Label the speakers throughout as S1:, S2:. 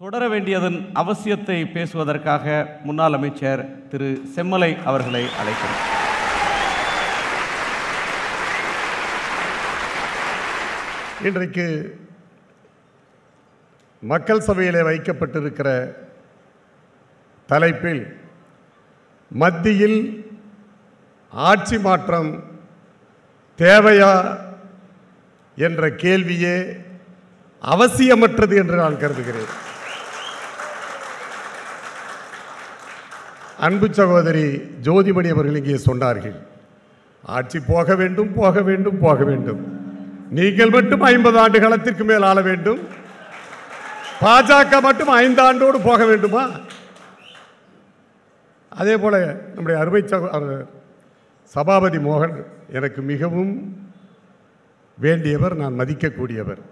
S1: தொடர வேண்டியதன் அவசியத்தை பேசுவதற்காக முன்னாள் அமைச்சர் திரு செம்மலை அவர்களை அழைக்கிறேன்
S2: இன்றைக்கு மக்கள் சபையிலே வைக்கப்பட்டிருக்கிற தலைப்பில் மத்தியில் ஆட்சி மாற்றம் தேவையா என்ற கேள்வியே அவசியமற்றது என்று நான் கருதுகிறேன். அன்பு சகோதரி ஜோதிமணி அவர்கள் இங்கே சொன்னார்கள். ஆட்சி போக வேண்டும் போக வேண்டும் போக வேண்டும். நீங்கள் மட்டும் ஐம்பது ஆண்டு காலத்திற்கு மேல் ஆள வேண்டும். பாஜக மட்டும் ஐந்து ஆண்டோடு போக வேண்டுமா? அதே போல நம்முடைய அருமை சபாபதி மோகன் எனக்கு மிகவும் வேண்டியவர் நான் மதிக்கக்கூடியவர்.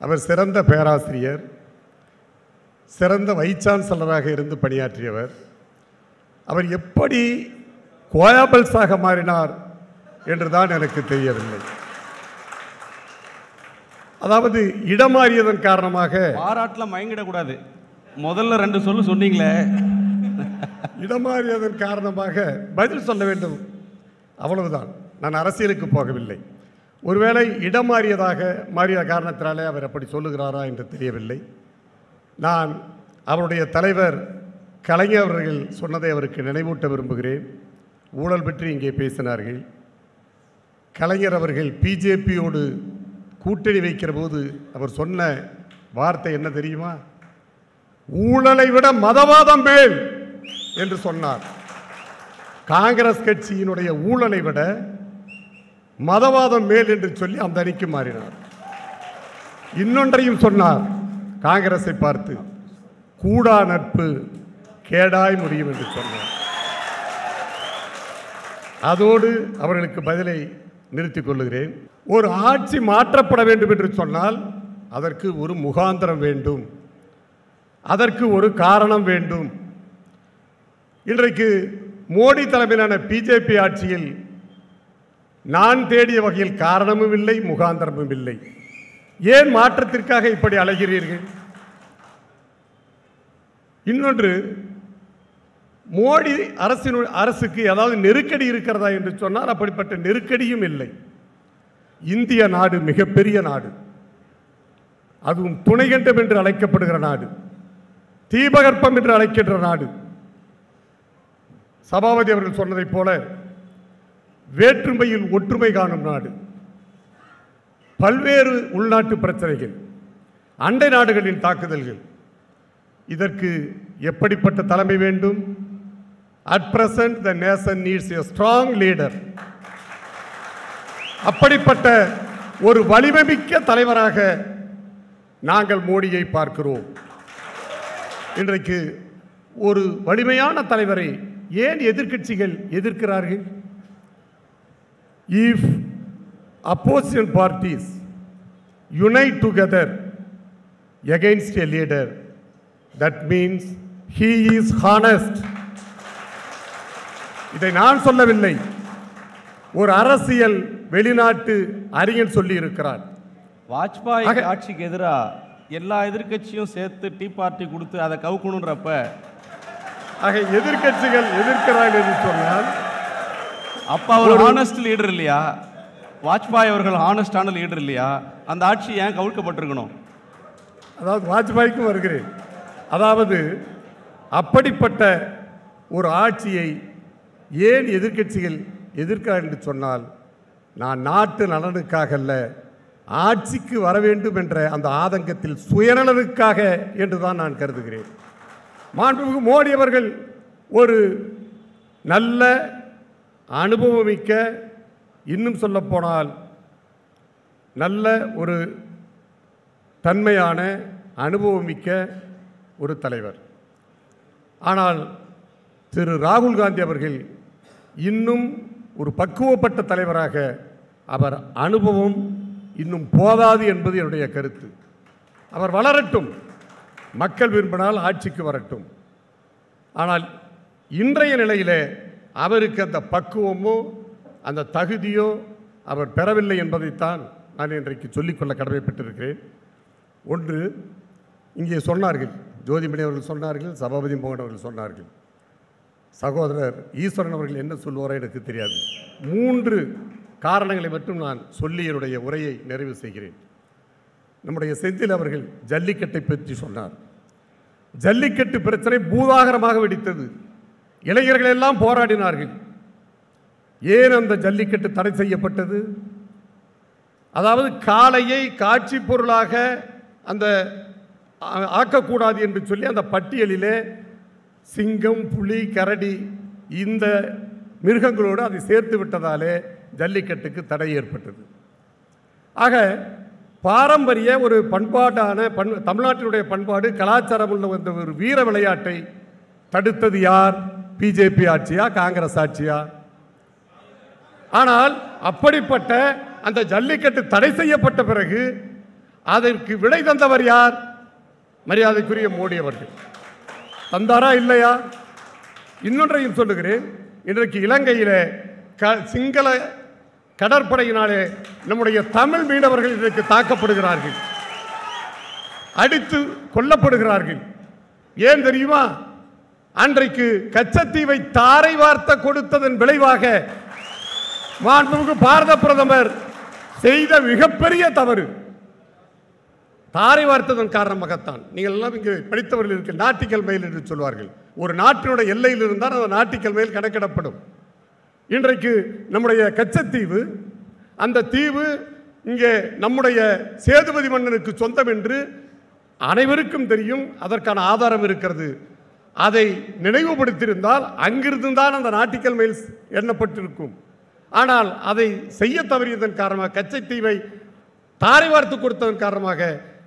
S2: அவர் சிறந்த பேராசிரியர் சிறந்த வைஸ் சான்சலராக இருந்து பணியாற்றியவர். அவர் எப்படி கோயாபல்ஸாக மாறினார் என்றுதான் எனக்கு தெரியவில்லை. அதாவது இடம் மாறியதன் காரணமாக
S1: பாராட்டில் மயங்கிடக்கூடாது. முதல்ல ரெண்டு சொல்லு சொன்னீங்களே.
S2: இடம் மாறியதன் காரணமாக பதில் சொல்ல வேண்டும். அவ்வளவுதான். நான் அரசியலுக்கு போகவில்லை. ஒருவேளை இடம் மாறியதாக மாறிய காரணத்தினாலே அவர் அப்படி சொல்லுகிறாரா என்று தெரியவில்லை. நான் அவருடைய தலைவர் கலைஞர் அவர்கள் சொன்னதை அவருக்கு நினைவூட்ட விரும்புகிறேன். ஊழல் பற்றி இங்கே பேசினார்கள். கலைஞர் அவர்கள் பிஜேபியோடு கூட்டணி வைக்கிற போது அவர் சொன்ன வார்த்தை என்ன தெரியுமா? ஊழலை விட மதவாதம் மேல் என்று சொன்னார். காங்கிரஸ் கட்சியினுடைய ஊழலை விட மதவாதம் மேல் என்று சொல்லி அந்த அணிக்கு மாறினார். இன்னொன்றையும் சொன்னார். காங்கிரஸை பார்த்து கூடா நட்பு கேடாய் முடியும் என்று சொன்னார். அதோடு அவர்களுக்கு பதிலை நிறுத்திக் கொள்ளுகிறேன். ஒரு ஆட்சி மாற்றப்பட வேண்டும் என்று சொன்னால் அதற்கு ஒரு முகாந்திரம் வேண்டும். அதற்கு ஒரு காரணம் வேண்டும். இன்றைக்கு மோடி தலைமையிலான பிஜேபி ஆட்சியில் நான் தேடிய வகையில் காரணமும் இல்லை முகாந்திரமும் இல்லை. ஏன் மாற்றத்திற்காக இப்படி அலைகிறீர்கள்? இன்னொன்று மோடி அரசின் அரசுக்கு ஏதாவது நெருக்கடி இருக்கிறதா என்று சொன்னால் அப்படிப்பட்ட நெருக்கடியும் இல்லை. இந்திய நாடு மிகப்பெரிய நாடு. அதுவும் துணைகண்டம் என்று அழைக்கப்படுகிற நாடு. தீபகற்பம் என்று அழைக்கின்ற நாடு. சபாபதி அவர்கள் சொன்னதைப் போல வேற்றுமையில் ஒற்றுமை காணும் நாடு. பல்வேறு உள்நாட்டு பிரச்சனைகள் அண்டை நாடுகளின் தாக்குதல்கள். இதற்கு எப்படிப்பட்ட தலைமை வேண்டும்? At present the nation needs a strong leader அப்படிப்பட்ட ஒரு வலிமைமிக்க தலைவராக நாங்கள் மோடியை பார்க்கிறோம். இன்றைக்கு ஒரு வலிமையான தலைவரை ஏன் எதிர்க்கட்சிகள் எதிர்க்கிறார்கள்? If opposition parties unite together against a leader that means he is honest இதை நான் சொல்லவில்லை. ஒரு அரசியல் வெளிநாட்டு அறிஞன் சொல்லி இருக்கிறார்
S1: வாஜ்பாய் ஆட்சிக்கு எதிராக எல்லா எதிர்க்கட்சியும் சேர்த்து டீ பார்ட்டி கொடுத்து அதை கவுக்கணுன்றப்ப?
S2: ஆக எதிர்க்கட்சிகள் எதிர்க்கிறார்கள் என்று சொன்னால்
S1: அப்ப அவர் ஹானஸ்ட் லீடர் இல்லையா? வாஜ்பாய் அவர்கள் ஹானஸ்டான லீடர் இல்லையா? அந்த ஆட்சி ஏன் கவிழ்க்கப்பட்டிருக்கணும்
S2: அதாவது வாஜ்பாய்க்கும் வருகிறேன். அதாவது அப்படிப்பட்ட ஒரு ஆட்சியை ஏன் எதிர்க்கட்சிகள் எதிர்க்கிறார் என்று சொன்னால் நான் நாட்டு நலனுக்காக அல்ல ஆட்சிக்கு வர வேண்டும் என்ற அந்த ஆதங்கத்தில் சுயநலனுக்காக என்று தான் நான் கருதுகிறேன். மாண்புமிகு மோடி அவர்கள் ஒரு நல்ல அனுபவமிக்க இன்னும் சொல்லப்போனால் நல்ல ஒரு தன்மையான அனுபவமிக்க ஒரு தலைவர். ஆனால் திரு ராகுல் காந்தி அவர்கள் இன்னும் ஒரு பக்குவப்பட்ட தலைவராக அவர் அனுபவம் இன்னும் போதாது என்பது என்னுடைய கருத்து. அவர் வளரட்டும். மக்கள் விரும்பினால் ஆட்சிக்கு வரட்டும். ஆனால் இன்றைய நிலையில் அவருக்கு அந்த பக்குவமோ அந்த தகுதியோ அவர் பெறவில்லை என்பதைத்தான் நான் இன்றைக்கு சொல்லிக்கொள்ள கடமைப்பட்டிருக்கிறேன். ஒன்று இங்கே சொன்னார்கள் ஜோதிமணி அவர்கள் சொன்னார்கள் சபாபதி மோகன் அவர்கள் சொன்னார்கள். சகோதரர் ஈஸ்வரன் அவர்கள் என்ன சொல்லுவாரோ எனக்கு தெரியாது. மூன்று காரணங்களை மட்டும் நான் சொல்லி என்னுடைய உரையை நிறைவு செய்கிறேன். நம்முடைய செந்தில் அவர்கள் ஜல்லிக்கட்டை பற்றி சொன்னார். ஜல்லிக்கட்டு பிரச்சனை பூதாகரமாக வெடித்தது. இளைஞர்கள் எல்லாம் போராடினார்கள். ஏன் அந்த ஜல்லிக்கட்டு தடை செய்யப்பட்டது? அதாவது காளையை காட்சி பொருளாக அந்த ஆக்கக்கூடாது என்று சொல்லி அந்த பட்டியலிலே சிங்கம் புலி கரடி இந்த மிருகங்களோடு அதை சேர்த்து விட்டதாலே ஜல்லிக்கட்டுக்கு தடை ஏற்பட்டது. ஆக பாரம்பரிய ஒரு பண்பாட்டான பண் தமிழ்நாட்டினுடைய பண்பாடு கலாச்சாரம் உள்ள வந்த ஒரு வீர விளையாட்டை தடுத்தது யார்? பிஜேபி ஆட்சியா காங்கிரஸ் ஆட்சியா? ஆனால் அப்படிப்பட்ட அந்த ஜல்லிக்கட்டு தடை செய்யப்பட்ட பிறகு அதற்கு விடை தந்தவர் யார்? மரியாதைக்குரிய மோடி அவர்கள். தந்தாரா இல்லையா? இன்னொன்றையும் சொல்லுகிறேன். இன்றைக்கு இலங்கையில் க சிங்கள கடற்படையினாலே நம்முடைய தமிழ் மீனவர்கள் இன்றைக்கு தாக்கப்படுகிறார்கள். அடித்து கொல்லப்படுகிறார்கள். ஏன் தெரியுமா? அன்றைக்கு கச்சத்தீவை தாரை வார்த்த கொடுத்ததன் விளைவாக மாண்புமிகு பாரத பிரதமர் செய்த மிகப்பெரிய தவறு. தாரை வார்த்ததன் காரணமாகத்தான். நீங்கள் எல்லாம் இங்கே படித்தவர்கள் இருக்க நாட்டிக்கல் மயில் என்று சொல்வார்கள். ஒரு நாட்டினுடைய எல்லையில் இருந்தால் அந்த நாட்டிக்கல் மயில் கணக்கிடப்படும். இன்றைக்கு நம்முடைய கச்சத்தீவு அந்த தீவு இங்கே நம்முடைய சேதுபதி மன்னனுக்கு சொந்தம் என்று அனைவருக்கும் தெரியும் அதற்கான ஆதாரம் இருக்கிறது. அதை நினைவுபடுத்தியிருந்தால் அங்கிருந்து தான் அந்த நாட்டிக்கல் மயில் எண்ணப்பட்டிருக்கும். ஆனால் அதை செய்ய தவறியதன் காரணமாக கச்சத்தீவை தாரை வார்த்து கொடுத்ததன் காரணமாக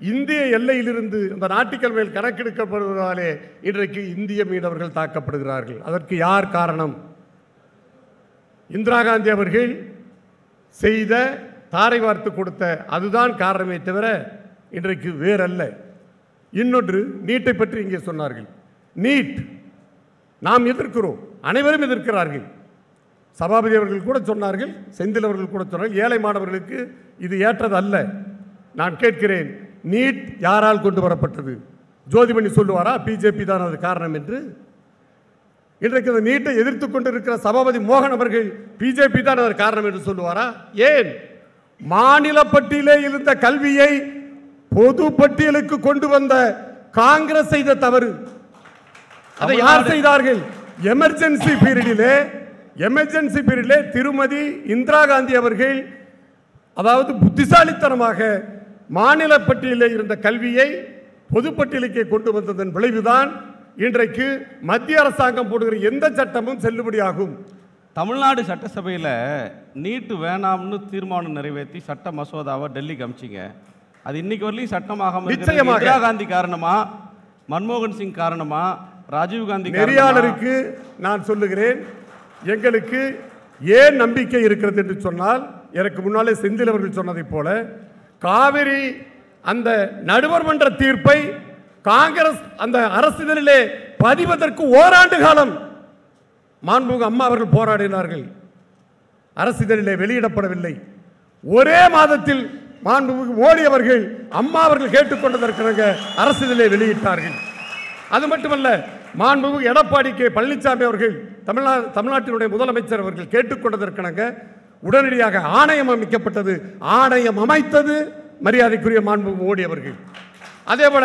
S2: இந்திய எல்லையிலிருந்து அந்த நாட்டிக்கல் மேல் கணக்கெடுக்கப்படுவதாலே இன்றைக்கு இந்திய மீனவர்கள் தாக்கப்படுகிறார்கள். அதற்கு யார் காரணம்? இந்திரா காந்தி அவர்கள் செய்த தாரை வார்த்து கொடுத்த அதுதான் காரணமே தவிர இன்றைக்கு வேறல்ல. இன்னொன்று நீட்டை பற்றி இங்கே சொன்னார்கள். நீட் நாம் எதிர்க்கிறோம். அனைவரும் எதிர்க்கிறார்கள். சபாபதி அவர்கள் கூட சொன்னார்கள் செந்தில் அவர்கள் கூட சொன்னார்கள். ஏழை மாணவர்களுக்கு இது ஏற்றது அல்ல. நான் கேட்கிறேன் நீட் யாரால் கொண்டு வரப்பட்டது? ஜோதிமணி சொல்லுவாரா? பிஜேபி தான் அது காரணம் என்று. இன்றைக்கு இந்த நீட்டை எதிர்த்து கொண்டிருக்கிற சபாபதி மோகன் அவர்கள் பிஜேபி தான் அதற்கு காரணம் என்று சொல்லுவாரா? ஏன்? மாநில பட்டியலே இருந்த கல்வியை பொது பட்டியலுக்கு கொண்டு வந்த காங்கிரஸ் செய்த தவறு. அதை யார் செய்தார்கள்? எமர்ஜென்சி பீரியடிலே எமர்ஜென்சி பீரியடிலே திருமதி இந்திரா காந்தி அவர்கள் அதாவது புத்திசாலித்தனமாக மாநில பட்டியலில் இருந்த கல்வியை பொதுப்பட்டியலுக்கே கொண்டு வந்ததன் விளைவுதான் இன்றைக்கு மத்திய அரசாங்கம் போடுகிற எந்த சட்டமும் செல்லுபடியாகும்.
S1: தமிழ்நாடு சட்டசபையில் நீட்டு வேணாம்னு தீர்மானம் நிறைவேற்றி சட்ட மசோதாவை டெல்லிக்கு அமிச்சிங்க அது இன்னைக்கு வரலையும் சட்டமாக. இந்திரா காந்தி காரணமா? மன்மோகன் சிங் காரணமா? ராஜீவ் காந்தி காரணமா?
S2: நெறியாளருக்கு நான் சொல்லுகிறேன் எங்களுக்கு ஏன் நம்பிக்கை இருக்கிறது என்று சொன்னால் எனக்கு முன்னாலே செந்தில் அவர்கள் சொன்னதைப் போல காவிரி அந்த நடுவர் மன்ற தீர்ப்பை காங்கிரஸ் அந்த அரசிதழிலே பதிவதற்கு ஓராண்டு காலம் மாண்புமிகு அம்மா அவர்கள் போராடினார்கள். அரசிதழிலே வெளியிடப்படவில்லை. ஒரே மாதத்தில் மாண்புமிகு மோடி அவர்கள் அம்மா அவர்கள் கேட்டுக்கொண்டதற்காக அரசிதழை வெளியிட்டார்கள். அது மட்டுமல்ல மாண்புமிகு எடப்பாடி கே பழனிசாமி அவர்கள் தமிழ்நா தமிழ்நாட்டினுடைய முதலமைச்சர் அவர்கள் கேட்டுக்கொண்டதற்கெனங்க உடனடியாக ஆணையம் அமைக்கப்பட்டது. ஆணையம் அமைத்தது. மரியாதைக்குரிய மாண்பு மோடி அவர்கள். அதே போல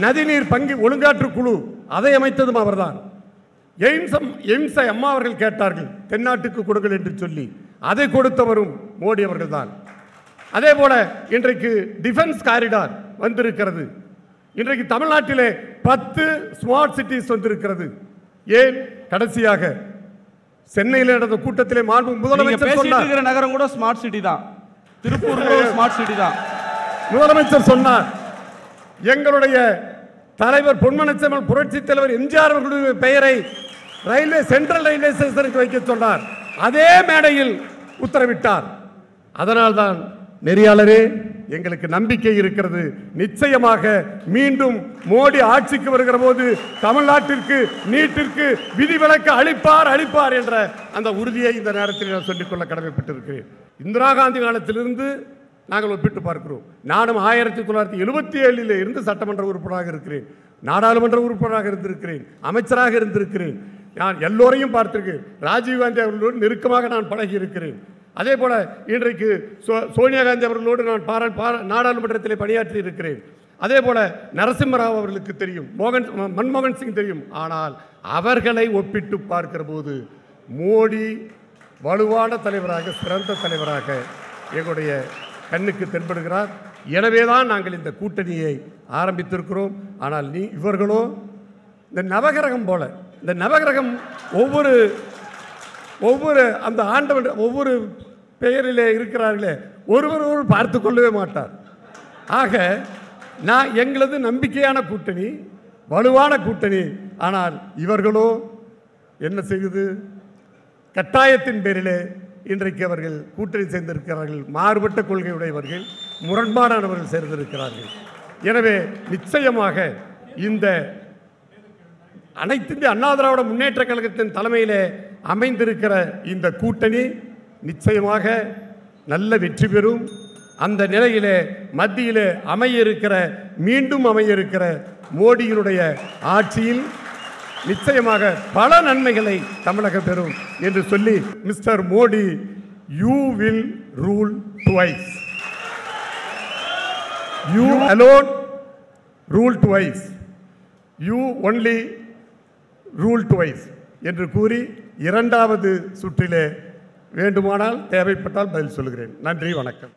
S2: நதிநீர் பங்கு ஒழுங்காற்று குழு அதை அமைத்ததும் அவர்தான். எய்ம்ஸம் எய்ம்ஸை அம்மா அவர்கள் கேட்டார்கள் தென்னாட்டுக்கு கொடுங்கள் என்று சொல்லி. அதை கொடுத்தவரும் மோடி அவர்கள் தான் அதே போல இன்றைக்கு டிஃபென்ஸ் காரிடார் வந்திருக்கிறது. இன்றைக்கு தமிழ்நாட்டிலே பத்து ஸ்மார்ட் சிட்டிஸ் வந்திருக்கிறது. ஏன்? கடைசியாக சென்னையில் நடந்த கூட்டத்திலே மாண்பு முதலமைச்சர் சொன்னார்.
S1: நகரம் கூட ஸ்மார்ட் சிட்டி தான். திருப்பூர் ஸ்மார்ட் சிட்டி தான்.
S2: முதலமைச்சர் சொன்னார். எங்களுடைய தலைவர் பொன்மனச்செம்மல் புரட்சி தலைவர் எம்ஜிஆர் அவர்களுடைய பெயரை ரயில்வே சென்ட்ரல் ரயில்வே ஸ்டேஷனுக்கு வைக்க சொன்னார். அதே மேடையில் உத்தரவிட்டார். அதனால்தான் நெறியாளரே எங்களுக்கு நம்பிக்கை இருக்கிறது. நிச்சயமாக மீண்டும் மோடி ஆட்சிக்கு வருகிற போது தமிழ்நாட்டிற்கு நீட்டிற்கு விதிவிலக்கு அளிப்பார் அளிப்பார் என்ற அந்த உறுதியை இந்த நேரத்தில் நான் சொல்லிக்கொள்ள கடமைப்பட்டிருக்கிறேன். இந்திரா காந்தி காலத்திலிருந்து நாங்கள் ஒப்பிட்டு பார்க்கிறோம். நானும் ஆயிரத்தி தொள்ளாயிரத்தி எழுபத்தி ஏழில் இருந்து சட்டமன்ற உறுப்பினராக இருக்கிறேன். நாடாளுமன்ற உறுப்பினராக இருந்திருக்கிறேன். அமைச்சராக இருந்திருக்கிறேன். நான் எல்லோரையும் பார்த்திருக்கேன் ராஜீவ்காந்தி அவர்களோடு நெருக்கமாக நான் பழகி இருக்கிறேன் அதே போல் இன்றைக்கு சோ- சோனியா காந்தி அவர்களோடு நான் பாரா பாரா- நாடாளுமன்றத்தில் பணியாற்றி இருக்கிறேன் அதே போல் நரசிம்மராவ் அவர்களுக்கு தெரியும். மோகன் மன்மோகன் சிங் தெரியும். ஆனால் அவர்களை ஒப்பிட்டு பார்க்கிற போது மோடி வலுவான தலைவராக சிறந்த தலைவராக எங்களுடைய கண்ணுக்கு தென்படுகிறார். எனவே தான் நாங்கள் இந்த கூட்டணியை ஆரம்பித்திருக்கிறோம். ஆனால் நீ இவர்களோ இந்த நவகிரகம் போல இந்த நவகிரகம் ஒவ்வொரு ஒவ்வொரு அந்த ஆண்டவன் ஒவ்வொரு பெயரிலே இருக்கிறார்களே ஒருவர் ஒருவர் பார்த்து கொள்ளவே மாட்டார். ஆக நான் எங்களது நம்பிக்கையான கூட்டணி வலுவான கூட்டணி ஆனால் இவர்களோ என்ன செய்யுது கட்டாயத்தின் பேரிலே இன்றைக்கு அவர்கள் கூட்டணி சேர்ந்திருக்கிறார்கள். மாறுபட்ட கொள்கையுடையவர்கள் முரண்பாடானவர்கள் சேர்ந்திருக்கிறார்கள். எனவே நிச்சயமாக இந்த அனைத்து இந்திய அண்ணா திராவிட முன்னேற்ற கழகத்தின் தலைமையில் அமைந்திருக்கிற இந்த கூட்டணி நிச்சயமாக நல்ல வெற்றி பெறும். அந்த நிலையில் மத்தியில் அமைய இருக்கிற மீண்டும் அமைய இருக்கிற மோடியினுடைய ஆட்சியில் நிச்சயமாக பல நன்மைகளை தமிழகம் பெறும் என்று சொல்லி mister Modi you will rule twice you alone rule twice you only rule twice என்று கூறி இரண்டாவது சுற்றிலே வேண்டுமானால் தேவைப்பட்டால் பதில் சொல்கிறேன் நன்றி வணக்கம்.